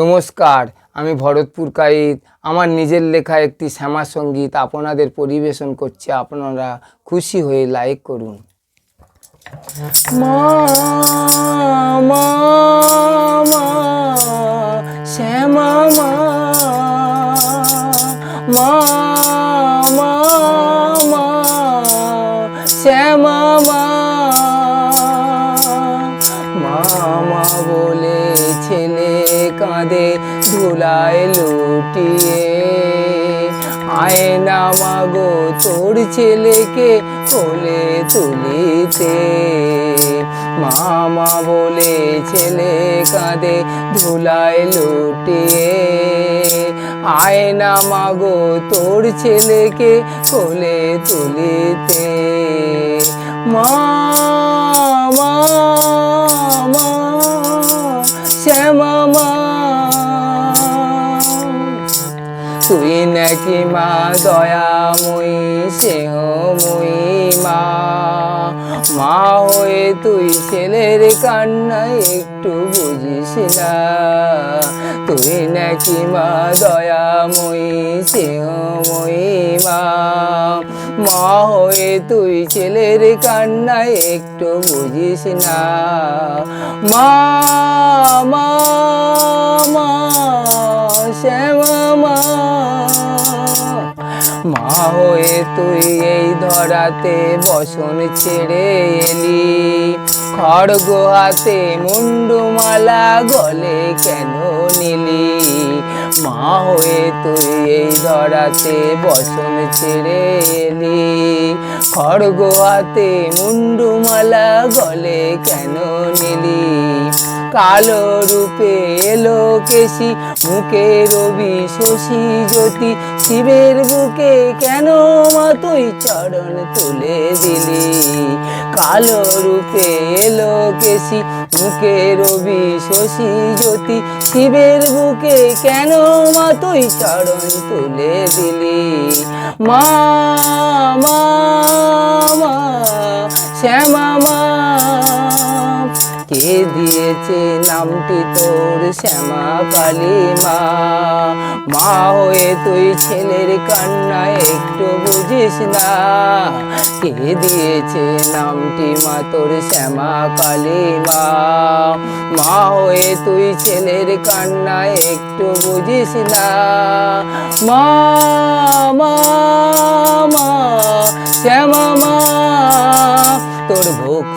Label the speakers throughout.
Speaker 1: নমস্কার, আমি ভরতপুর কাইত আমার নিজের লেখা একটি শ্যামা সংগীত আপনাদের পরিবেশন করছে। আপনারা খুশি হয়ে লাইক করুন। শ্যামা শ্যামা মামা বলে ছেলে কাঁদে ধুলায় লুটিয়ে। আয়না মাগো, তোর ছেলেকে কোলে তুলিতে। মামা বলে, ছেলে কাঁদে ধুলায় লুটিয়ে। আয়না মাগো, তোর ছেলেকে কোলে তুলিতে। মা তুই নাকি মা দয়াময়ী স্নেহময়ী মা। মা হয়ে তুই ছেলের কান্নায় একটু বুঝিস না। তুই নাকি মা দয়াময়ী স্নেহময়ী মা। মা হয়ে তুই ছেলের কান্নায় একটু বুঝিস না। মা মা, শ্যামা, মা। মা হয়ে তুই এই ধরাতে বসন ছেড়ে এলি। খড়গ হাতে মুন্ডুমালা গলে কেন নিলি? মা হয়ে তুই এই ধরাতে বসন ছেড়ে এলি। খড়গ হাতে মুন্ডুমালা গলে কেন নিলি? কালো রূপে এলো কেশি মুখে রবি শশী জ্যোতি। শিবের বুকে কেন মা তুই চরণ তুলে দিলি? কালো রূপে এলো কেশি মুখে রবি শশী জ্যোতি। শিবের বুকে কেন মা তুই চরণ তুলে দিলি? মা মা শ্যামা, মা, কে দিয়েছে নামটি তোর শ্যামা কালী মা মা হয়ে তুই ছেলের কান্নায় একটু বুঝিস না। কে দিয়েছে নামটি মা তোর শ্যামা কালী মা মা হয়ে তুই ছেলের কান্নায় একটু বুঝিস না। মা মা, শ্যামা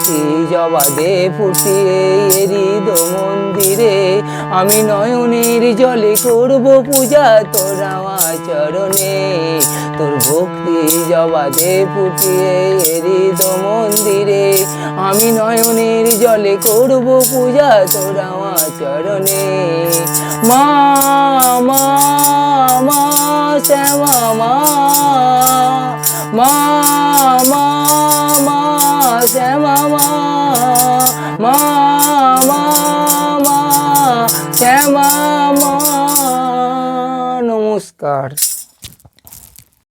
Speaker 1: জবা জবাদে ফুটিয়ে হৃদ মন্দিরে। আমি নয়নের জলে করব পূজা, তোর চরণে তোর ভক্তি জবাদে ফুটিয়ে হৃদ মন্দিরে। আমি নয়নের জলে করব পূজা, তোর চরণে মা মা মা, শ্যামা, মা মা মা। যে মামা মামা মামা? নমস্কার।